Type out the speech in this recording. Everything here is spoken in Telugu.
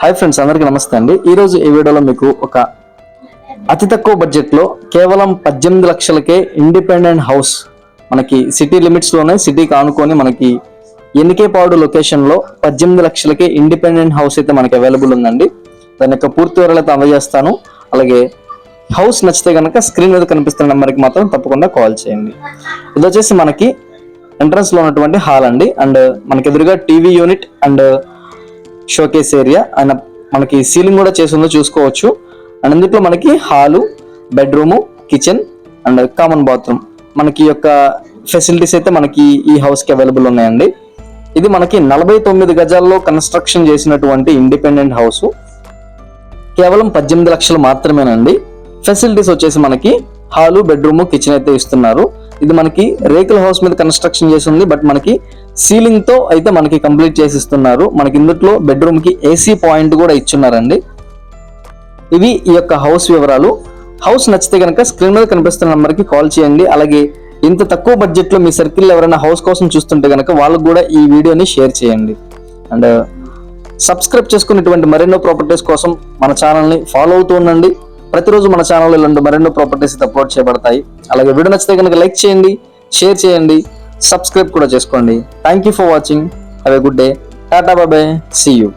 హాయ్ ఫ్రెండ్స్ అందరికీ నమస్తే అండి. ఈరోజు ఈ వీడియోలో మీకు ఒక అతి తక్కువ బడ్జెట్లో కేవలం పద్దెనిమిది లక్షలకే ఇండిపెండెంట్ హౌస్ మనకి సిటీ లిమిట్స్లోనే సిటీకి ఆనుకొని మనకి ఎన్నికేపాడు లొకేషన్లో పద్దెనిమిది లక్షలకే ఇండిపెండెంట్ హౌస్ అయితే మనకి అవైలబుల్ ఉందండి. దాని యొక్క పూర్తి వివరాలు అయితే అందజేస్తాను. అలాగే హౌస్ నచ్చితే కనుక స్క్రీన్ మీద కనిపిస్తున్న నెంబర్కి మాత్రం తప్పకుండా కాల్ చేయండి. ఇది వచ్చేసి మనకి ఎంట్రన్స్లో ఉన్నటువంటి హాల్ అండి. అండ్ మనకి ఎదురుగా TV unit and showcase area. And మనకి సీలింగ్ కూడా చేసిందో చూసుకోవచ్చు. అండ్ ఇందులో మనకి hall bedroom kitchen and common bathroom. మనకి యొక్క ఫెసిలిటీస్ అయితే మనకి ఈ హౌస్కి అవైలబుల్ ఉన్నాయండి. ఇది మనకి నలభై తొమ్మిది గజాల్లో కన్స్ట్రక్షన్ చేసినటువంటి ఇండిపెండెంట్ హౌస్. కేవలం పద్దెనిమిది లక్షలు మాత్రమేనండి. ఫెసిలిటీస్ వచ్చేసి మనకి హాలు బెడ్రూమ్ కిచెన్ అయితే ఇస్తున్నారు. ఇది మనకి రేకుల హౌస్ మీద కన్స్ట్రక్షన్ చేసి ఉంది బట్ మనకి సీలింగ్తో అయితే మనకి కంప్లీట్ చేసి ఇస్తున్నారు. మనకి ఇందుట్లో బెడ్రూమ్కి ఏసీ పాయింట్ కూడా ఇచ్చున్నారండి. ఇవి ఈ యొక్క హౌస్ వివరాలు. హౌస్ నచ్చితే కనుక స్క్రీన్ మీద కనిపిస్తున్న నెంబర్కి కాల్ చేయండి. అలాగే ఇంత తక్కువ బడ్జెట్లో మీ సర్కిల్ ఎవరైనా హౌస్ కోసం చూస్తుంటే కనుక వాళ్ళకు కూడా ఈ వీడియోని షేర్ చేయండి. అండ్ సబ్స్క్రైబ్ చేసుకున్నటువంటి మరెన్నో ప్రాపర్టీస్ కోసం మన ఛానల్ని ఫాలో అవుతూ ఉండండి. ప్రతిరోజు మన ఛానల్లో ఇలాంటి మరెన్నో ప్రాపర్టీస్ అప్లోడ్ చేయబడతాయి. అలాగే వీడియో నచ్చితే కనుక లైక్ చేయండి షేర్ చేయండి సబ్స్క్రైబ్ కూడా చేసుకోండి. Thank you for watching have a good day tata bye bye see you